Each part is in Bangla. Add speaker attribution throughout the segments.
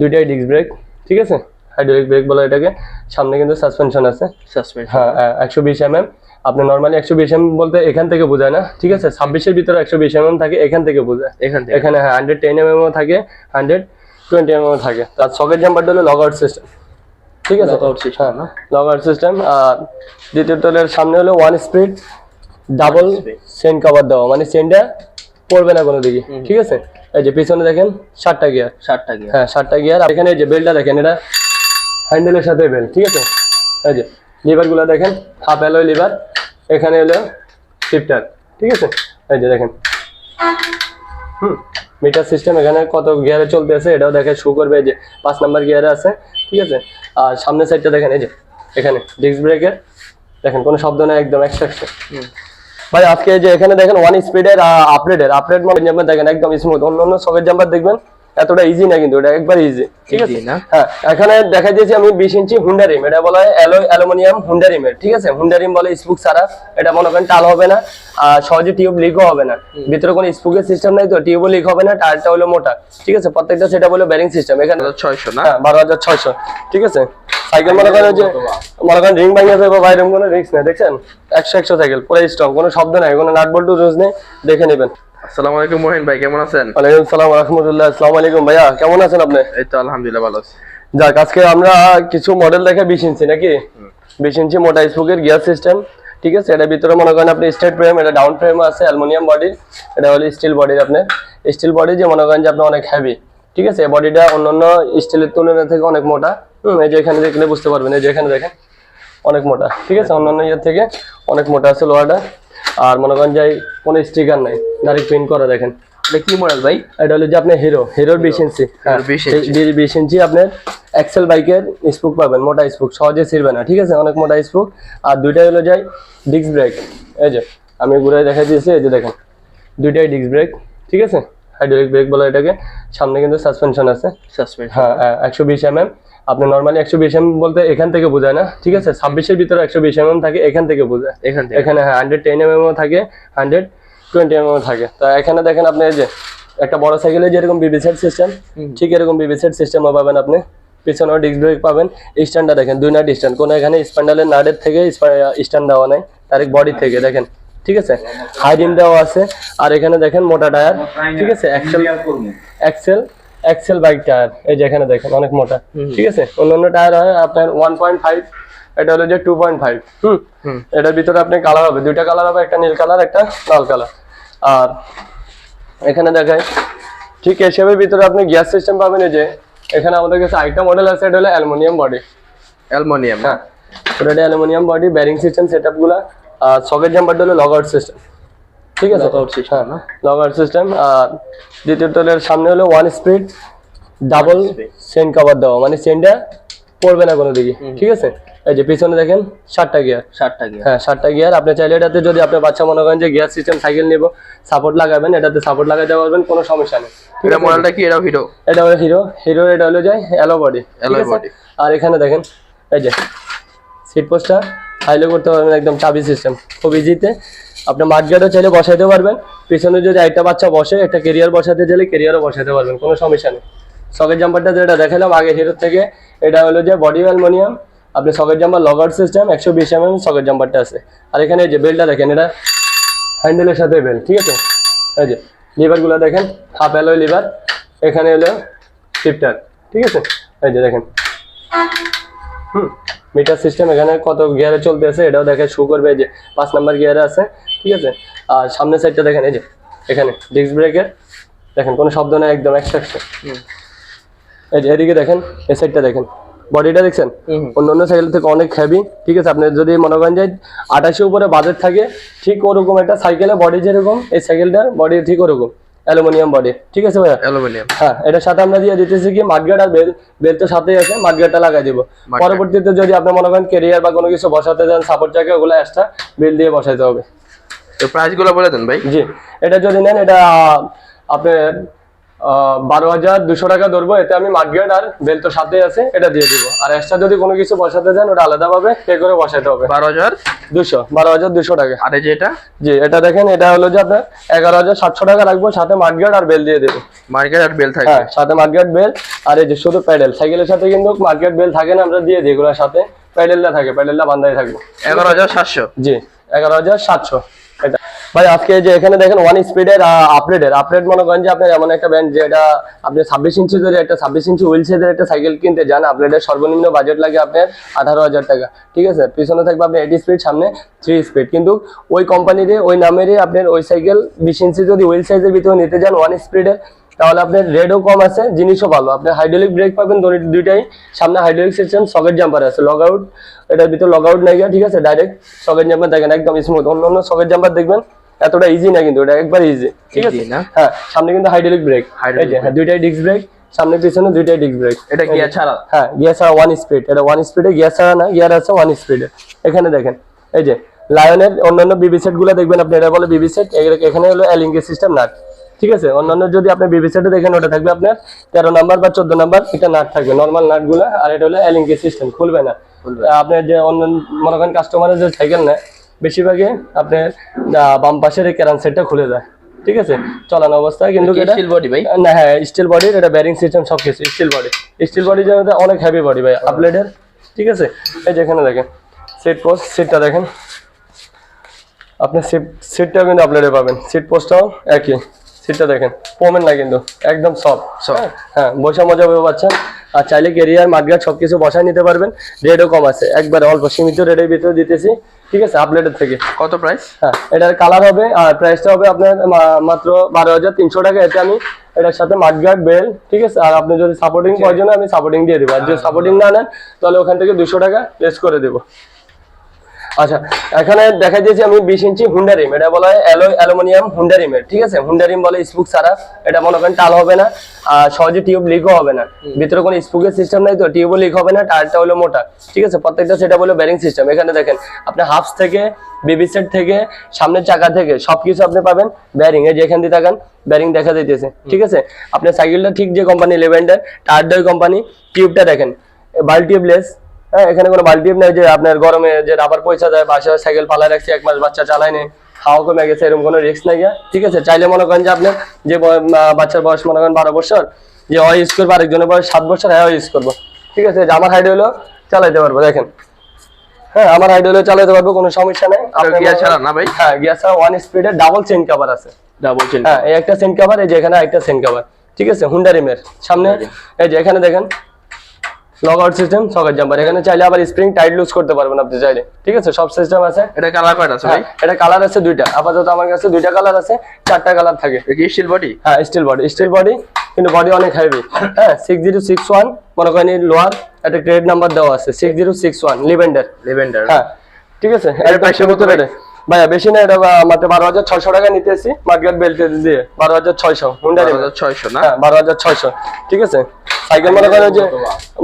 Speaker 1: দুইটাই ডিস্ক ব্রেক ঠিক আছে? হাইড্রোলিক ব্রেক বলে এটাকে। সামনে কিন্তু সাসপেনশন আছে। হ্যাঁ একশো বিশ এম এম আপনি নর্মালি একশো বিশ এম বলতে এখান থেকে বোঝায় না ঠিক আছে? ছাব্বিশের ভিতরে একশো বিশ এম এম থাকে এখান থেকে বোঝায়।
Speaker 2: এখান থেকে।
Speaker 1: এখানে হ্যাঁ হান্ড্রেড টেন এম এমও থাকে হান্ড্রেড টোয়েন্টি এম এমও থাকে। তার সকেট জাম্পারটা হলো লগ আউট সিস্টেম ঠিক আছে? হ্যাঁ? লগ আউট সিস্টেম আর দ্বিতীয় তলের সামনে হলো one speed double. Chain cover দেওয়া। মানে চেনটা পড়বে না কোনো দিকে ঠিক আছে? এই যে পিছনে দেখেন সাতটা গিয়ার
Speaker 2: ষাটটা গিয়ে
Speaker 1: হ্যাঁ সাতটা গিয়ার এখানে এই যে বেলটা দেখেন এটা হ্যান্ডেলের সাথে বেল ঠিক আছে? এই যে লিভারগুলো দেখেন হাফ অ্যালয় লিভার এখানে হলো শিফটার ঠিক আছে? এই যে দেখেন। হুম মিটার সিস্টেম এখানে কত গিয়ারে চলতে আছে এটাও দেখে শো করবে এই যে পাঁচ নাম্বার গিয়ারে আছে ঠিক আছে? আর সামনের সাইডটা দেখেন এই যে এখানে ডিস্ক ব্রেকের দেখেন কোনো শব্দ নেই একদম একশো একশো ভাই, আজকে যে এখানে দেখেন ওয়ান স্পিডের আপডেটের আপডেট মানে দেখেন একদম স্মুথ অন্য অন্য সবের জাম্পার দেখবেন এতটা ইজি না কিন্তু এটা একবার ইজি ঠিক আছে? হ্যাঁ এখানে দেখা দিয়েছি আমি বিশ ইঞ্চি হুন্ডা রিম এটা বলা হয় অ্যালো অ্যালুমিনিয়াম হুন্ডা রিমের ঠিক আছে? হুন্ডা রিম বলে স্পুক ছাড়া এটা মনে করেন টাল হবে না আর সহজে টিউব লিকও হবে না। ভিতরে কোনো স্পুকের সিস্টেম নাই তো টিউবও লিক হবে না টায়ারটা হলো মোটা ঠিক আছে? প্রত্যেকটা সেটা বলে ব্যারিং সিস্টেম এখানে
Speaker 2: ছয়শো না?
Speaker 1: হ্যাঁ বারো হাজার ছয়শো ঠিক আছে? সাইকেল মনে করেন যে মনে করেন রিং ভাঙিয়ে যাবে বাইরে কোনো রিস্ক নেই দেখছেন? একশো একশো সাইকেল পুরো স্ট্রং কোনো শব্দ নাই কোনো নাট বল্টু রোজ নেই দেখে নেবেন।
Speaker 2: আসসালামু আলাইকুম মোহিন ভাই কেমন আছেন?
Speaker 1: ওয়ালাইকুম সালাম রহমতুল্লাহ। আসসালামু আলাইকুম ভাইয়া কেমন আছেন আপনি?
Speaker 2: এই তো আলহামদুলিল্লাহ ভালো আছি।
Speaker 1: যাক আজকে আমরা কিছু মডেল দেখে বিশ ইঞ্চি নাকি? বিশ ইঞ্চি মোটা স্পুকের গিয়ার সিস্টেম ঠিক আছে? এটার ভিতরে মনে করেন আপনি স্টেট ফ্রেম এটা ডাউন ফ্রেম আছে অ্যালুমিনিয়াম বডির এটা হলো স্টিল বডির আপনার। স্টিল বডি যে মনে করেন যে আপনার অনেক হেভি ঠিক আছে? বডিটা অন্যান্য স্টিলের তুলনা থেকে অনেক মোটা। হুম এই যে এখানে দেখলে বুঝতে পারবেন এই যে এখানে দেখেন অনেক মোটা ঠিক আছে? অন্যান্য ইয়ের থেকে অনেক মোটা আছে লোহাটা। আর মনে করেন যাই কোনো স্টিকার নাই ডাইরেক্ট প্রিন্ট করা দেখেন।
Speaker 2: এটা কি মডেল ভাই?
Speaker 1: এটা হলো যে আপনার হিরো হিরোর বিশ ইঞ্চি। হ্যাঁ
Speaker 2: 20
Speaker 1: বিশ ইঞ্চি আপনার এক্সেল বাইকের স্পুক পাবেন মোটা স্পুক সহজে ছিড়বে না ঠিক আছে? অনেক মোটা স্পুক আর দুইটাই হলো যাই ডিস্ক ব্রেক এই যে আমি ঘুরে দেখাই দিয়েছি এই যে দেখেন দুইটাই ডিস্ক ব্রেক ঠিক আছে? হাইড্রোলিক ব্রেক বলে এটাকে। সামনে কিন্তু সাসপেনশন আছে।
Speaker 2: সাসপেন্স
Speaker 1: হ্যাঁ একশো বিশ এম এম আপনি নর্মালি একশো বিশ এম বলতে এখান থেকে বোঝায় না ঠিক আছে? ছাব্বিশের ভিতরে একশো বিশ এম এম থাকে এখান থেকে বোঝায়।
Speaker 2: এখান থেকে।
Speaker 1: এখানে হ্যাঁ হান্ড্রেড টেন এম এমও থাকে হান্ড্রেড টোয়েন্টি এম এমও থাকে। তো এখানে দেখেন আপনি এই যে একটা বড় সাইকেলে যেরকম বিবি সেট সিস্টেম ঠিক এরকম বিবি সেট সিস্টেমও পাবেন আপনি। পিছনেও ডিস্ক ব্রেক পাবেন। স্ট্যান্ডটা দেখেন দুই নাট স্ট্যান্ড কোনো এখানে স্প্যান্ডালের নাটের থেকে স্ট্যান্ড দেওয়া নাই ডাইরেক্ট বডি থেকে দেখেন ঠিক আছে? হাই রিম দেওয়া আছে। আর এখানে দেখেন মোটা টায়ার ঠিক আছে? Axle axle axle bike tyre এই যে এখানে দেখেন অনেক মোটা। ঠিক আছে? অন্যান্য টায়ার হয় আপনার ওয়ান পয়েন্ট ফাইভ এটা হলো যে টু পয়েন্ট ফাইভ হুম। এটার ভিতরে আপনি কালার হবে দুইটা কালার হবে একটা নীল কালার একটা লাল কালার আর এখানে দেখায় ঠিক এসবের ভিতরে আপনি গ্যাস সিস্টেম পাবেন এই যে এখানে আমাদের কাছে আরেকটা মডেল আছে এটা হলো অ্যালুমিনিয়াম বডি
Speaker 2: অ্যালুমিনিয়াম
Speaker 1: হ্যাঁ এটা aluminium body bearing system set আপগুলা আর সকেট জাম্পারটা হলো লগ আউট সিস্টেম ঠিক আছে হ্যাঁ আউট সিস্টেম আর দ্বিতীয় তলের সামনে হলো one speed double. Chain cover দেওয়া মানে চেনটা পড়বে না কোনো দিকে ঠিক আছে? এই যে পিছনে দেখেন সাতটা গিয়ার
Speaker 2: ষাটটা গিয়ে
Speaker 1: হ্যাঁ সাতটা গিয়ার আপনি চাইলে এটাতে যদি আপনার বাচ্চা মনে করেন যে গিয়ার সিস্টেম সাইকেল নিব সাপোর্ট লাগাবেন এটাতে সাপোর্ট লাগাতে পারবেন কোনো সমস্যা নেই।
Speaker 2: এটা? মডেলটা কি? এটাও হিরো
Speaker 1: এটা হলো হিরো হিরো এটা হলো যায় অ্যালো বডি
Speaker 2: Alloy বডি
Speaker 1: আর এখানে দেখেন এই যে সিট পোস্টটা হাইলো করতে পারবেন একদম চাবি সিস্টেম খুব ইজিতে আপনি মাঠগার্ডও চাইলে বসাইতে পারবেন, পিছনে যদি একটা বাচ্চা বসে, একটা কেরিয়ার বসাতে চাইলে কেরিয়ারও বসাতে পারবেন, কোনো সমস্যা নেই। সকেট জাম্পারটা যেটা দেখালাম আগে হিরোর থেকে, এটা হলো যে বডি অ্যালমোনিয়াম আপনি সকেট জাম্পার লগার সিস্টেম একশো বিশ এম এম সকেট জাম্পারটা আছে। আর এখানে এই যে বেলটা দেখেন, এটা হ্যান্ডেলের সাথে বেল ঠিক আছে? এই যে লিভারগুলো দেখেন হাফ অ্যালয় লিভার এখানে হলো শিফটার ঠিক আছে? এই যে দেখেন। হুম। মিটার সিস্টেম এখানে কত গিয়ারে চলতে আছে এটাও দেখে শো করবে যে পাঁচ নাম্বার গিয়ারে আছে ঠিক আছে? আর সামনের সাইডটা দেখেন এই যে এখানে ডিস্ক ব্রেকের দেখেন কোনো শব্দ নেই একদম একশো এই যে এদিকে দেখেন এই সাইডটা দেখেন। বডিটা দেখছেন? অন্য অন্য সাইকেল থেকে অনেক হেভি ঠিক আছে? আপনি যদি মনে করেন যে আঠাশে উপরে বাজেট থাকে ঠিক ওরকম একটা সাইকেলে বডি যেরকম এই সাইকেলটার বডি ঠিক ওরকম। অ্যালুমিনিয়াম বডি ঠিক আছে ভাইয়া?
Speaker 2: অ্যালুমিনিয়াম।
Speaker 1: হ্যাঁ এটা সাথে আমরা দিয়ে দিতেছি কি মাগগার্ড আর বেল বেল তো সাথেই আছে মাগগার্ডটা লাগাই দিব। পরবর্তীতে যদি আপনি মনে করেন কেরিয়ার বা কোনো কিছু বসাতে চান সাপোর্ট চাকে ওগুলো এক্সট্রা বেল দিয়ে বসাইতে হবে।
Speaker 2: তো প্রাইসগুলো বলে দেন ভাই।
Speaker 1: জি এটা যদি নেন এটা আপনার বারো হাজার দুশো টাকা ধরবো এতে আমি মার্কেট আর বেল তো সাথে আছে এটা দিয়ে দিব। আর এক্সট্রা যদি কোনো কিছু বসাতে চান ওটা আলাদা ভাবে পে করে বসাতে হবে।
Speaker 2: বারো হাজার?
Speaker 1: দুশো বারো হাজার দুশো টাকা।
Speaker 2: আর এই যে এটা?
Speaker 1: জি এটা দেখেন এটা হলো যে আপনার এগারো হাজার সাতশো টাকা রাখব সাথে মার্কেট আর বেল দিয়ে দেবো।
Speaker 2: মার্কেট আর বেল থাকবে?
Speaker 1: হ্যাঁ সাথে মার্কেট বেল আর এই যে শুধু প্যাডেল সাইকেলের সাথে কিন্তু মার্কেট বেল থাকে না আমরা দিয়ে দিই এগুলোর সাথে। প্যাডেলটা থাকে প্যাডেলটা বান্ধাই থাকবে।
Speaker 2: এগারো হাজার সাতশো?
Speaker 1: জি এগারো হাজার সাতশো। এটা ভাই, আজকে যে এখানে দেখেন ওয়ান স্পিডের আপডেটের আপডেট মনে করেন যে আপনার এমন একটা ব্যান্ড যেটা আপনি ছাব্বিশ ইঞ্চি ধরে একটা ছাব্বিশ ইঞ্চি হুইল সেজের একটা সাইকেল কিনতে যান আপডেটের সর্বনিম্ন বাজেট লাগে আপনার আঠারো হাজার টাকা। ঠিক আছে? পিছনে থাকবে আপনার এইটি স্পিড সামনে থ্রি স্পিড কিন্তু ওই কোম্পানিরই ওই নামেরই আপনার ওই সাইকেল বিশ ইঞ্চি যদি হুইল সাইজের ভিতরে নিতে যান ওয়ান স্পিডের তাহলে আপনার রেডও কম আছে, জিনিসও ভালো। আপনি হাইড্রোলিক ব্রেক পাবেন দুইটাই। সামনে হাইড্রোলিক সিস্টেম সকেট জাম্পার আছে। লগ আউট এটার ভিতরে লগ আউট নাই ঠিক আছে? ডাইরেক্ট সকেট জাম্পার দেখেন, একদম স্মুথ অন্য অন্য সকেট জাম্পার দেখবেন এতটা ইজি না কিন্তু এটা একবার ইজি ঠিক আছে?
Speaker 2: না?
Speaker 1: হ্যাঁ সামনে কিন্তু হাইড্রোলিক ব্রেক হ্যাঁ, দুইটাই ডিস্ক ব্রেক সামনে পিছনে দুইটাই ডিস্ক ব্রেক
Speaker 2: এটা গিয়ার ছাড়া?
Speaker 1: হ্যাঁ গিয়ার ছাড়া ওয়ান স্পিড এটা ওয়ান স্পিডে গিয়ার ছাড়া না গিয়ার আছে ওয়ান স্পিডে এখানে দেখেন এই যে লায়নের অন্যান্য বিবি সেটগুলো দেখবেন আপনি এটা বলে বিবি সেট এখানে হলো এলিঙ্গে সিস্টেম নাট ঠিক আছে? অন্যান্য যদি আপনি বিবি সেটে দেখেন ওটা থাকবে আপনার তেরো নাম্বার বা চোদ্দ নাম্বার এটা নাট থাকবে নর্মাল নাটগুলো আর এটা হলো এলিঙ্গে সিস্টেম খুলবে না। আপনার যে অন্য মনে করেন কাস্টমারের যে সাইকেল নেয় বেশিরভাগই আপনার বাম পাশের ক্যারান সেটটা খুলে যায়। ঠিক আছে? চলানো অবস্থায় কিন্তু এটা
Speaker 2: স্টিল বডি ভাই?
Speaker 1: না হ্যাঁ স্টিল বডির এটা ব্যারিং সিস্টেম সব কিছু স্টিল বডি স্টিল বডি যেটা অনেক হেভি বডি ভাই আপলেটের ঠিক আছে? এই যেখানে দেখেন সিট পোস্ট সিটটা দেখেন। আপনি সিট সিটটাও কিন্তু আপলেটে পাবেন। সিট পোস্টটাও একই সিটটা দেখেন। কমেন না কিন্তু একদম সফট
Speaker 2: Soft।
Speaker 1: হ্যাঁ বসা মজা পেয়ে পাচ্ছেন আর চাইলে কেরিয়ার মাঠগাট সব কিছু বসায় নিতে পারবেন। রেটও কম আছে। একবার অল্প সীমিত রেটের ভিতরে দিতেছি ঠিক আছে আপলেটের থেকে।
Speaker 2: কত প্রাইস
Speaker 1: হ্যাঁ এটার কালার হবে আর প্রাইসটা হবে আপনার মাত্র বারো হাজার তিনশো টাকা। এতে আমি এটার সাথে মাঠগার্ড বেল ঠিক আছে? আর আপনি যদি সাপোর্টিং প্রয়োজন হয় আমি সাপোর্টিং দিয়ে দেবো। আর যদি সাপোর্টিং না নেন তাহলে ওখান থেকে দুশো টাকা লেস করে দেবো। আচ্ছা এখানে দেখা দিয়েছি আমি বিশ ইঞ্চি হুন্ডা রিম এটা বলা হয় অ্যালো অ্যালুমিনিয়াম হুন্ডা রিমের ঠিক আছে? হুন্ডা রিম বলে স্পুক ছাড়া এটা মনে করেন টাল হবে না আর সহজে টিউব লিকও হবে না। ভিতরে কোনো স্পুকের সিস্টেম নাই তো টিউবও লিক হবে না টায়ারটা হলো মোটা ঠিক আছে? প্রত্যেকটা সেটা বলে ব্যারিং সিস্টেম এখানে দেখেন আপনি হাফস থেকে বেবি সেট থেকে সামনের চাকা থেকে সবকিছু আপনি পাবেন ব্যারিং এই যে এখান দিয়ে তাকান ব্যারিং দেখা যাইতেছে ঠিক আছে? আপনার সাইকেলটা ঠিক যে কোম্পানি লেভেন্ডার টায়ারটা কোম্পানি টিউবটা দেখেন বাল টিউবলেস হ্যাঁ এখানে কোনো বাল্টি নেই যে আপনার গরমে যে রাবার পয়সা যায় বাসায় সাইকেল পালা রাখছি এক মাস বাচ্চা চালায় নেই খাওয়া কমে গেছে এরকম কোনো রিস্ক নাই ঠিক আছে? চাইলে মনে করেন যে আপনার যে বাচ্চার বয়স মনে করেন বারো বছর যে অ ইউজ করব আরেকজনের বয়স সাত বছর হ্যাঁ ইউজ করব। ঠিক আছে? যে আমার হাইড হলো চালাইতে পারব দেখেন। হ্যাঁ আমার হাইড হলো চালাইতে পারব কোনো সমস্যা নেই। আপনার
Speaker 2: গিয়ার ছাড়া
Speaker 1: করেন-
Speaker 2: না ভাই?
Speaker 1: হ্যাঁ গিয়ার ছাড়া ওয়ান স্পিডের ডাবল চেন কভার আছে।
Speaker 2: ডাবল চেন
Speaker 1: হ্যাঁ এই একটা সেন্ট কভার এই যে এখানে একটা সেন্ট কভার ঠিক আছে? হুন্ডা রিমের সামনে। এই যে এখানে দেখেন log out system socket jumper এখানে চাইলে আবার স্প্রিং টাইট লুজ করতে পারবেন আপনি চাইলে। ঠিক আছে? সব সিস্টেম আছে।
Speaker 2: এটা কালার কয়টা? আছে ভাই
Speaker 1: হ্যাঁ, এটা কালার আছে দুইটা। আপাতত আমার কাছে দুইটা কালার আছে চারটা কালার থাকে।
Speaker 2: কি স্টিল বডি
Speaker 1: হ্যাঁ স্টিল বডি স্টিল বডি কিন্তু বডি অনেক হেভি হ্যাঁ সিক্স জিরো সিক্স ওয়ান মনে করেন লোয়ার একটা ক্রেডিট নাম্বার দেওয়া আছে six zero six one lavender
Speaker 2: lavender
Speaker 1: হ্যাঁ ঠিক আছে?
Speaker 2: এর
Speaker 1: এটা প্রাইসের
Speaker 2: কত
Speaker 1: ভিতরে ভাইয়া বেশি না এটা মাত্র বারো হাজার ছয়শো টাকা নিতেছি মার্কেট বেল্ট দিয়ে বারো হাজার ছয়শো। হুন্ডা
Speaker 2: হাজার ছয়শো না?
Speaker 1: হ্যাঁ বারো হাজার ছয়শো। ঠিক আছে? সাইকেল মনে করেন যে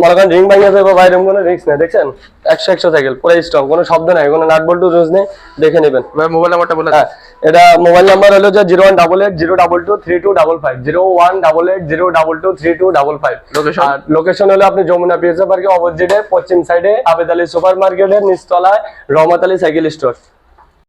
Speaker 1: মনে করেন রিং ভাঙিয়ে যাবে বাইরে কোনো রিক্স নেই দেখছেন? একশো একশো সাইকেল পুরো স্ট্রং কোনো শব্দ নাই কোনো নাট বল্টু রোজ নেই দেখে নেবেন।
Speaker 2: মোবাইল নাম্বারটা বলে
Speaker 1: হ্যাঁ এটা মোবাইল নাম্বার হলো যে zero one double eight zero double two three two double five zero one double eight zero double two three two double five.
Speaker 2: Location
Speaker 1: আর লোকেশন হলো আপনি যমুনা পিএসএ পার্কে অপোজিটে পশ্চিম সাইডে আবেদ আলী সুপার মার্কেটের নিচতলায় রহমত আলী সাইকেল স্টোর